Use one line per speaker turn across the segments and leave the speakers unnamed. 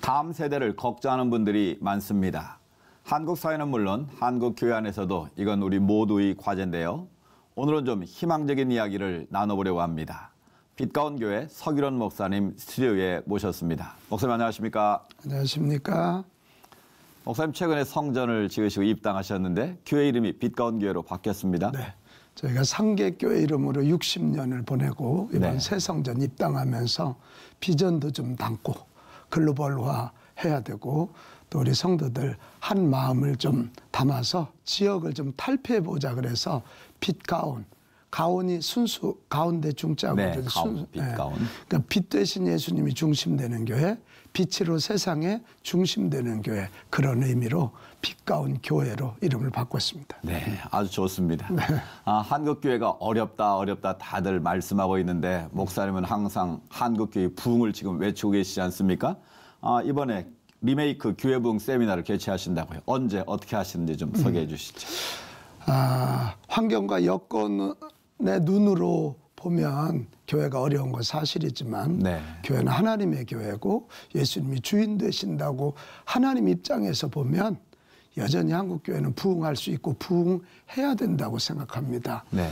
다음 세대를 걱정하는 분들이 많습니다. 한국 사회는 물론 한국 교회 안에서도 이건 우리 모두의 과제인데요. 오늘은 좀 희망적인 이야기를 나눠보려고 합니다. 빛가운 교회 서기론 목사님 스튜디오에 모셨습니다. 목사님 안녕하십니까?
안녕하십니까?
목사님 최근에 성전을 지으시고 입당하셨는데 교회 이름이 빛가운 교회로 바뀌었습니다.
네. 저희가 상계교회 이름으로 60년을 보내고 이번
네.
새 성전 입당하면서 비전도 좀 담고 글로벌화 해야 되고 또 우리 성도들 한 마음을 좀 담아서 지역을 좀 탈피해 보자 그래서 빛 가운 가온이 순수 가운데 중자거든요.
네, 가온, 빛 가온.
그러니까 빛 대신 예수님이 중심되는 교회, 빛으로 세상에 중심되는 교회 그런 의미로 빛가운 교회로 이름을 바꿨습니다.
네, 아주 좋습니다. 아, 한국 교회가 어렵다 어렵다 다들 말씀하고 있는데 목사님은 항상 한국 교회 부흥을 지금 외치고 계시지 않습니까? 아, 이번에 리메이크 교회 부흥 세미나를 개최하신다고요. 언제 어떻게 하시는지 좀 소개해 주시죠.
아, 환경과 여건 의 눈으로 보면 교회가 어려운 건 사실이지만
네.
교회는 하나님의 교회고 예수님이 주인 되신다고 하나님 입장에서 보면 여전히 한국 교회는 부흥할 수 있고 부흥해야 된다고 생각합니다.
네.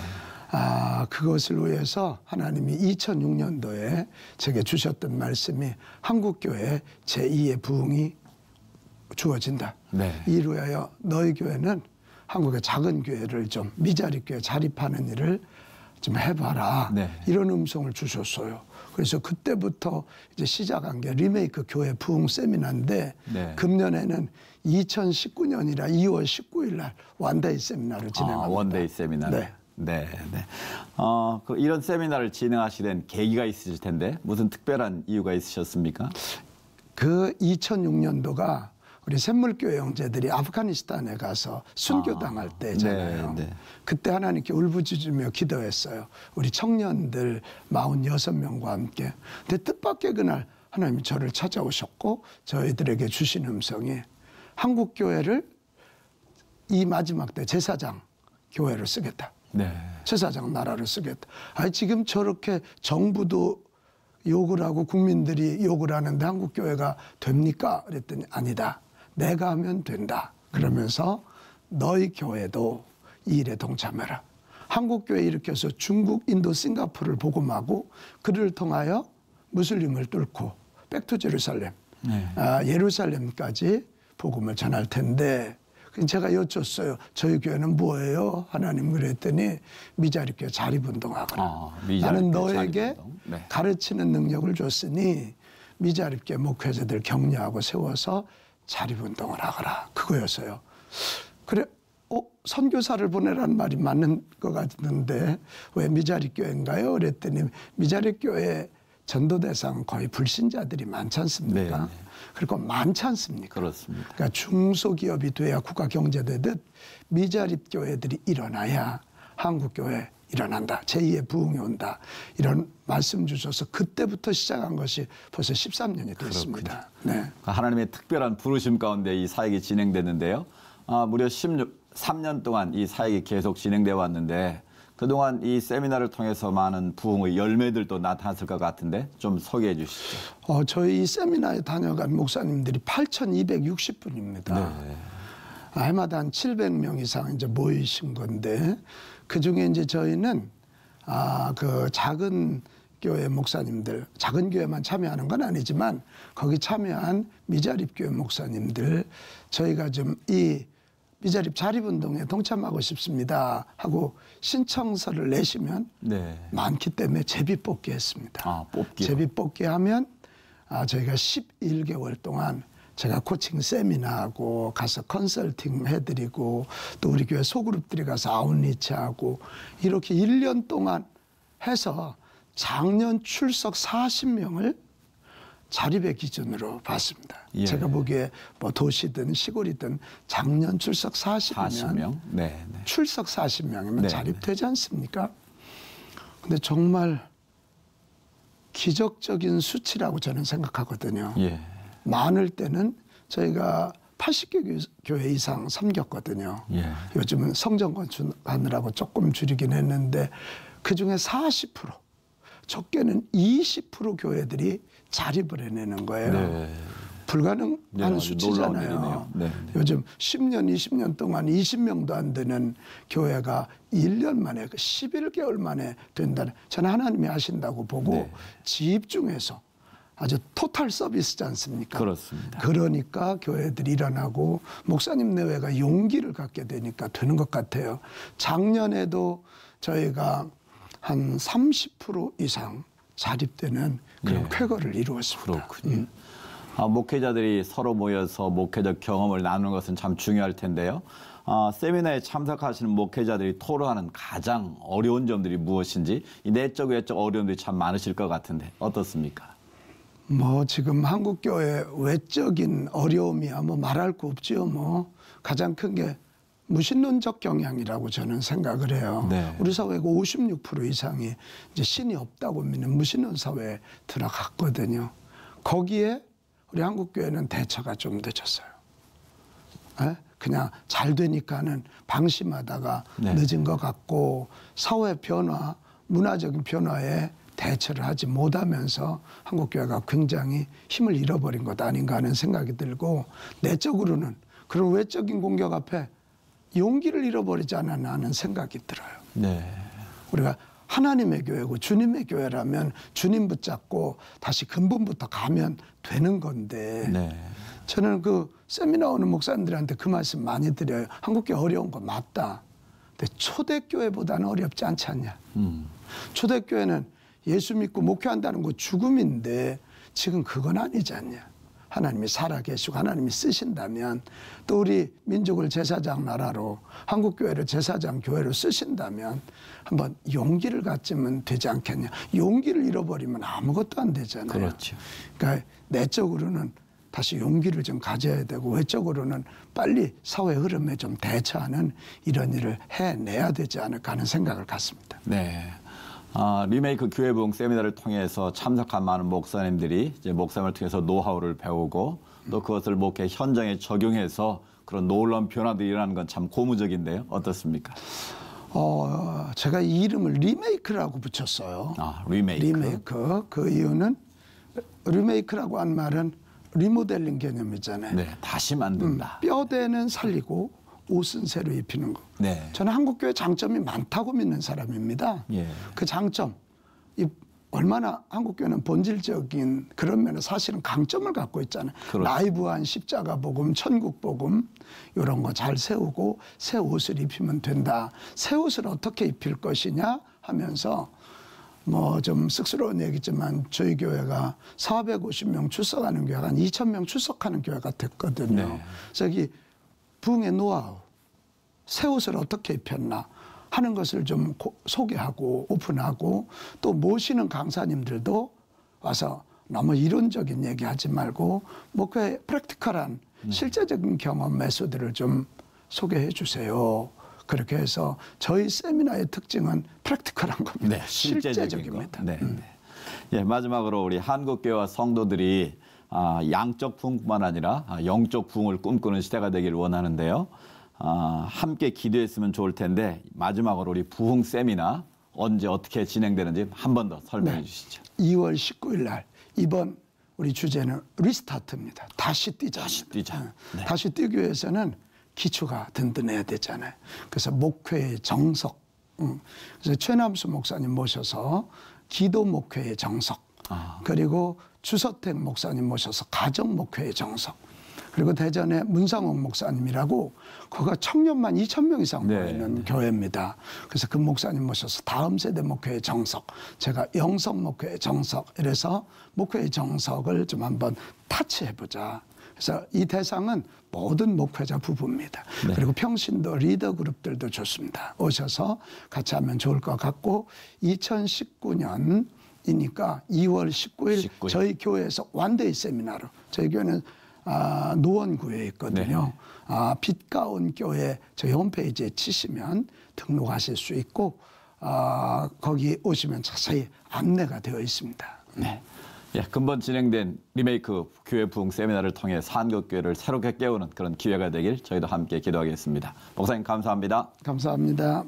아, 그것을 위해서 하나님이 2006년도에 제게 주셨던 말씀이 한국교회 제2의 부흥이 주어진다.
네.
이를 위하여 너희 교회는 한국의 작은 교회를 좀 미자리 교회 자립하는 일을 좀 해봐라.
네.
이런 음성을 주셨어요. 그래서 그때부터 이제 시작한 게 리메이크 교회 부흥 세미나인데
네.
금년에는 2019년이라 2월 19일 날 원데이 세미나를 진행합니다.
아, 원데이 세미나.
네.
네, 네. 어, 그 이런 세미나를 진행하시게 된 계기가 있으실 텐데 무슨 특별한 이유가 있으셨습니까?
그 2006년도가 우리 샘물교회 형제들이 아프가니스탄에 가서 순교당할 때잖아요.
네, 네.
그때 하나님께 울부짖으며 기도했어요. 우리 청년들 46명과 함께. 근데 뜻밖의 그날 하나님이 저를 찾아오셨고 저희들에게 주신 음성이 한국 교회를 이 마지막 때 제사장 교회를 쓰겠다.
네.
제사장 나라를 쓰겠다. 아 지금 저렇게 정부도 욕을 하고 국민들이 욕을 하는데 한국 교회가 됩니까? 그랬더니 아니다. 내가 하면 된다. 그러면서 너희 교회도 이 일에 동참해라. 한국 교회 일으켜서 중국, 인도, 싱가포르를 복음하고 그를 통하여 무슬림을 뚫고 백투 제루살렘,
네.
아, 예루살렘까지 복음을 전할 텐데 제가 여쭸어요. 저희 교회는 뭐예요? 하나님 그랬더니 미자리 교회 자립운동하거라.
아,
나는 너에게.
네.
가르치는 능력을 줬으니 미자립 교회 목회자들 격려하고 세워서 자립운동을 하거라. 그거였어요. 그래, 어, 선교사를 보내라는 말이 맞는 것 같은데 왜 미자립 교회인가요? 그랬더니 미자립 교회 전도 대상 거의 불신자들이 많지 않습니까?
네, 네.
그리고 많지 않습니까?
그렇습니다.
그러니까 중소기업이 돼야 국가 경제되듯 미자립 교회들이 일어나야 한국 교회 일어난다. 제2의 부흥이 온다. 이런 말씀 주셔서 그때부터 시작한 것이 벌써 13년이 됐습니다. 네.
그 하나님의 특별한 부르심 가운데 이 사역이 진행됐는데요. 아, 무려 16, 3년 동안 이 사역이 계속 진행돼 왔는데 그동안 이 세미나를 통해서 많은 부흥의 열매들도 나타났을 것 같은데 좀 소개해 주시죠.
어, 저희 이 세미나에 다녀간 목사님들이 8,260분입니다.
네.
아, 해마다 한 700명 이상 이제 모이신 건데 그 중에 이제 저희는 아, 그 작은 교회 목사님들, 작은 교회만 참여하는 건 아니지만 거기 참여한 미자립 교회 목사님들 저희가 좀 이 미자립 자립운동에 동참하고 싶습니다 하고 신청서를 내시면
네.
많기 때문에 제비 뽑기 했습니다.
아, 뽑기요?
제비 뽑기 하면 아, 저희가 11개월 동안 제가 코칭 세미나하고 가서 컨설팅 해드리고 또 우리 교회 소그룹들이 가서 아웃리치하고 이렇게 1년 동안 해서 작년 출석 40명을 자립의 기준으로 봤습니다.
예.
제가 보기에 뭐 도시든 시골이든 작년 출석 40명,
40명. 네. 네.
출석 40명이면
네,
자립되지 않습니까? 근데 정말 기적적인 수치라고 저는 생각하거든요.
예.
많을 때는 저희가 80개 교회 이상 섬겼거든요.
예.
요즘은 성전 건축하느라고 조금 줄이긴 했는데 그 중에 40% 적게는 20% 교회들이 자립을 해내는 거예요.
네.
불가능한
네,
수치잖아요.
네, 네.
요즘 10년, 20년 동안 20명도 안 되는 교회가 1년 만에 그 11개월 만에 된다는 저는 하나님이 하신다고 보고
네.
집중해서 아주 토탈 서비스지 않습니까?
그렇습니다.
그러니까 교회들이 일어나고 목사님 내외가 용기를 갖게 되니까 되는 것 같아요. 작년에도 저희가 한 30% 이상 자립되는 그런
예.
쾌거를 이루었습니다.
그렇군요. 아, 목회자들이 서로 모여서 목회적 경험을 나누는 것은 참 중요할 텐데요. 아, 세미나에 참석하시는 목회자들이 토로하는 가장 어려운 점들이 무엇인지 이 내적 외적 어려움들이 참 많으실 것 같은데 어떻습니까?
뭐 지금 한국 교회 외적인 어려움이야 뭐 말할 거 없지요. 뭐 가장 큰 게 무신론적 경향이라고 저는 생각을 해요.
네.
우리 사회가 56% 이상이 이제 신이 없다고 믿는 무신론 사회에 들어갔거든요. 거기에 우리 한국 교회는 대처가 좀 늦었어요. 예? 그냥 잘 되니까는 방심하다가
네.
늦은 것 같고 사회 변화, 문화적인 변화에 대처를 하지 못하면서 한국 교회가 굉장히 힘을 잃어버린 것 아닌가 하는 생각이 들고 내적으로는 그런 외적인 공격 앞에 용기를 잃어버리지 않았나 하는 생각이 들어요.
네.
우리가 하나님의 교회고 주님의 교회라면 주님 붙잡고 다시 근본부터 가면 되는 건데
네.
저는 그 세미나 오는 목사님들한테 그 말씀 많이 드려요. 한국교회 어려운 거 맞다. 근데 초대교회보다는 어렵지 않지 않냐.
음.
초대교회는 예수 믿고 목회한다는 거 죽음인데 지금 그건 아니지 않냐. 하나님이 살아계시고 하나님이 쓰신다면 또 우리 민족을 제사장 나라로 한국교회를 제사장 교회로 쓰신다면 한번 용기를 갖지면 되지 않겠냐. 용기를 잃어버리면 아무것도 안 되잖아요.
그렇죠.
그러니까 내적으로는 다시 용기를 좀 가져야 되고 외적으로는 빨리 사회 흐름에 좀 대처하는 이런 일을 해내야 되지 않을까 하는 생각을 갖습니다.
네. 아, 리메이크 교회 부흥 세미나를 통해서 참석한 많은 목사님들이 이제 목사님을 통해서 노하우를 배우고 또 그것을 목회 현장에 적용해서 그런 놀라운 변화들이 일어나는 건 참 고무적인데요. 어떻습니까?
어, 제가 이 이름을 리메이크라고 붙였어요.
아, 리메이크.
리메이크. 그 이유는 리메이크라고 한 말은 리모델링 개념이잖아요.
네, 다시 만든다.
뼈대는 살리고 옷은 새로 입히는 거.
네.
저는 한국교회 장점이 많다고 믿는 사람입니다.
예.
그 장점, 이 얼마나 한국교회는 본질적인 그런 면에 사실은 강점을 갖고 있잖아요.
그렇죠.
라이브한 십자가 복음, 천국 복음 이런 거 잘 세우고 새 옷을 입히면 된다. 새 옷을 어떻게 입힐 것이냐 하면서 뭐 좀 쑥스러운 얘기지만 저희 교회가 450명 출석하는 교회가 한 2,000명 출석하는 교회가 됐거든요.
네.
여기 부흥의 노하우, 새 옷을 어떻게 입혔나 하는 것을 좀 고- 소개하고 오픈하고 또 모시는 강사님들도 와서 너무 이론적인 얘기하지 말고 목회 프랙티컬한 실제적인 경험 메소드를 좀 소개해 주세요. 그렇게 해서 저희 세미나의 특징은 프랙티컬한 겁니다.
네, 실제적인
실제적입니다.
거. 네, 네. 예, 마지막으로 우리 한국교회와 성도들이 아, 양적 부흥뿐만 아니라 아, 영적 부흥을 꿈꾸는 시대가 되길 원하는데요. 아, 함께 기도했으면 좋을 텐데 마지막으로 우리 부흥 세미나 언제 어떻게 진행되는지 한 번 더 설명해
네.
주시죠.
2월 19일 날 이번 우리 주제는 리스타트입니다. 다시 뛰자.
다시 뛰자. 네.
다시 뛰기 위해서는 기초가 든든해야 되잖아요. 그래서 목회의 정석. 음. 그래서 최남수 목사님 모셔서 기도 목회의 정석.
아.
그리고 주서택 목사님 모셔서 가정 목회의 정석. 그리고 대전에 문상홍 목사님이라고 거가 청년만 2천 명 이상
네,
모여 있는 교회입니다. 그래서 그 목사님 모셔서 다음 세대 목회의 정석, 제가 영성 목회의 정석, 이래서 목회의 정석을 좀 한번 타치해보자. 그래서 이 대상은 모든 목회자 부부입니다.
네.
그리고 평신도 리더 그룹들도 좋습니다. 오셔서 같이 하면 좋을 것 같고 2019년 이니까 2월 19일
19일.
저희 교회에서 완데이 세미나로 저희 교회는 아, 노원구에 있거든요.
네.
아, 빛가온 교회 저희 홈페이지에 치시면 등록하실 수 있고 아, 거기 오시면 자세히 안내가 되어 있습니다.
네. 예, 근본 진행된 리메이크 교회 부흥 세미나를 통해 한국교회를 새롭게 깨우는 그런 기회가 되길 저희도 함께 기도하겠습니다. 목사님 감사합니다.
감사합니다.